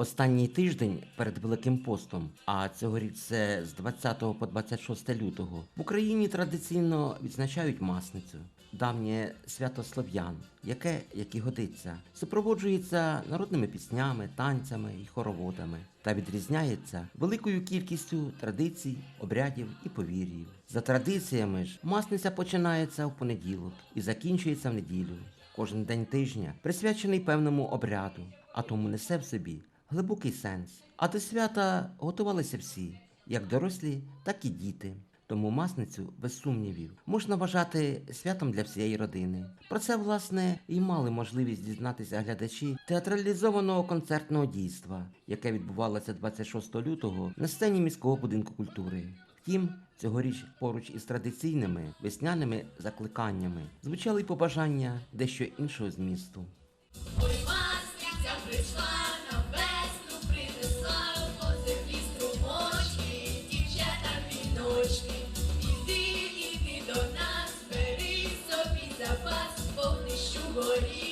Останній тиждень перед Великим постом, а цьогоріч це з 20 по 26 лютого, в Україні традиційно відзначають масницю, давнє свято слов'ян, яке, як і годиться, супроводжується народними піснями, танцями і хороводами та відрізняється великою кількістю традицій, обрядів і повір'їв. За традиціями ж масниця починається в понеділок і закінчується в неділю. Кожен день тижня присвячений певному обряду, а тому несе в собі глибокий сенс. А до свята готувалися всі, як дорослі, так і діти. Тому масницю, без сумнівів, можна вважати святом для всієї родини. Про це, власне, і мали можливість дізнатися глядачі театралізованого концертного дійства, яке відбувалося 26 лютого на сцені міського будинку культури. Втім, цьогоріч поруч із традиційними весняними закликаннями звучали побажання дещо іншого змісту. 可以。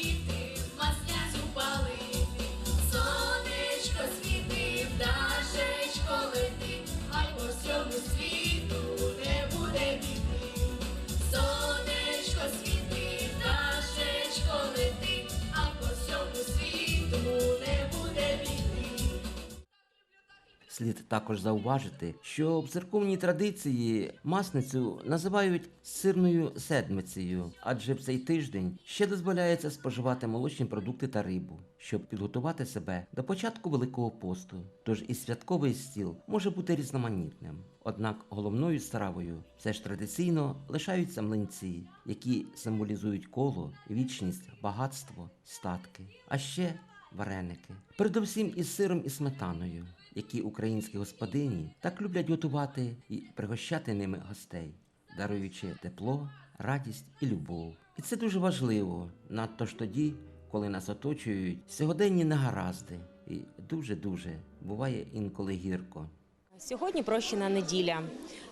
Слід також зауважити, що в церковній традиції масницю називають сирною седмицею, адже в цей тиждень ще дозволяється споживати молочні продукти та рибу, щоб підготувати себе до початку Великого посту. Тож і святковий стіл може бути різноманітним. Однак головною стравою все ж традиційно лишаються млинці, які символізують коло, вічність, багатство, статки, а ще вареники. Передовсім із сиром і сметаною, які українські господині так люблять готувати і пригощати ними гостей, даруючи тепло, радість і любов. І це дуже важливо, надто ж тоді, коли нас оточують сьогоденні негаразди, і дуже-дуже буває інколи гірко. Сьогодні прощена неділя,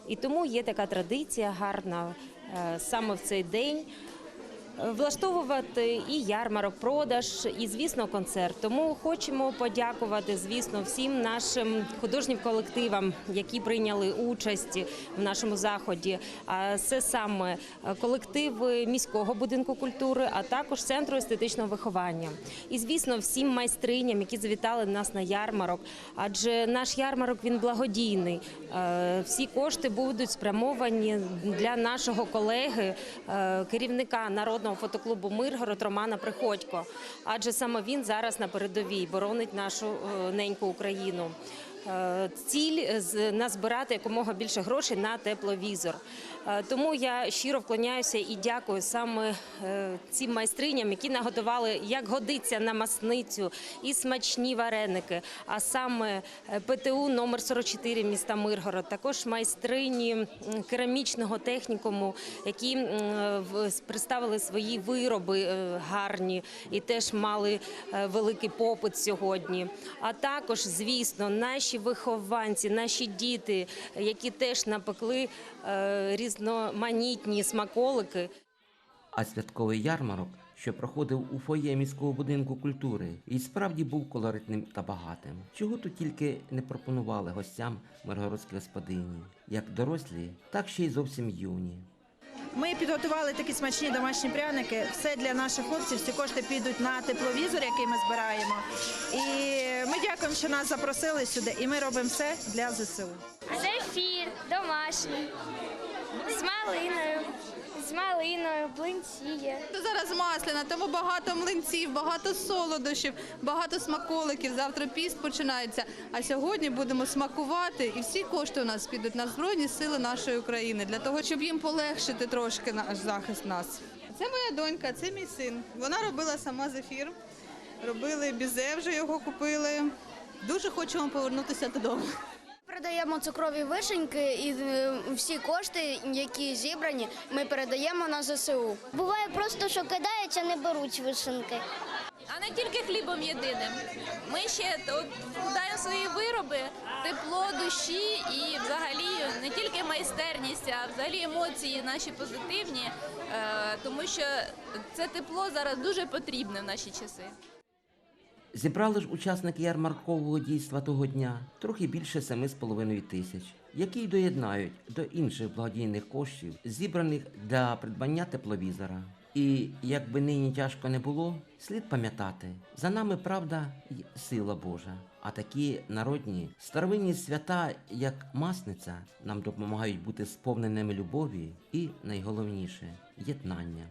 і тому є така традиція гарна е, саме в цей день. Влаштовувати і ярмарок, продаж, і звісно, концерт. Тому хочемо подякувати, звісно, всім нашим художнім колективам, які прийняли участь в нашому заході. А це саме колективи міського будинку культури, а також центру естетичного виховання. І звісно, всім майстриням, які завітали нас на ярмарок. Адже наш ярмарок він благодійний. Е, Всі кошти будуть спрямовані для нашого колеги, е, керівника народного фотоклубу Миргород Романа Приходько. Адже саме він зараз на передовій боронить нашу е, неньку Україну. Е, Ціль з- назбирати якомога більше грошей на тепловізор. Е, Тому я щиро вклоняюся і дякую саме е, цим майстриням, які наготували, як годиться на масницю, і смачні вареники. А саме е, ПТУ номер 44 міста Миргород, також майстрині керамічного технікуму, які представили свої вироби е, гарні і теж мали е, великий попит сьогодні. А також, звісно, наші вихованці, наші діти, які теж напекли е, різноманітні смаколики. А святковий ярмарок, що проходив у фоє міського будинку культури, і справді був колоритним та багатим. Чого тут тільки не пропонували гостям миргородські господині, як дорослі, так ще й зовсім юні. Ми підготували такі смачні домашні пряники. Все для наших хлопців. Ці кошти підуть на тепловізор, який ми збираємо. І ми дякуємо, що нас запросили сюди. І ми робимо все для ЗСУ. Зефір домашній, з малиною, з малиною, блинці є. Зараз масляна, тому багато млинців, багато солодощів, багато смаколиків. Завтра піст починається. А сьогодні будемо смакувати, і всі кошти у нас підуть на збройні сили нашої України для того, щоб їм полегшити трошки наш захист нас. Це моя донька, це мій син. Вона робила сама зефір, робили бізе, вже його купили. Дуже хочемо повернутися додому. Передаємо цукрові вишеньки і е, всі кошти, які зібрані, ми передаємо на ЗСУ. Буває просто, що кидають, а не беруть вишенки. А не тільки хлібом єдиним. Ми ще вкладаємо свої вироби, тепло душі і взагалі не тільки майстерність, а взагалі емоції наші позитивні, е, тому що це тепло зараз дуже потрібне в наші часи. Зібрали ж учасники ярмаркового дійства того дня трохи більше 7,5 тисяч, які й доєднають до інших благодійних коштів, зібраних для придбання тепловізора. І як би нині тяжко не було, слід пам'ятати, за нами правда й сила Божа. А такі народні старовинні свята, як Масниця, нам допомагають бути сповненими любові і найголовніше єднання.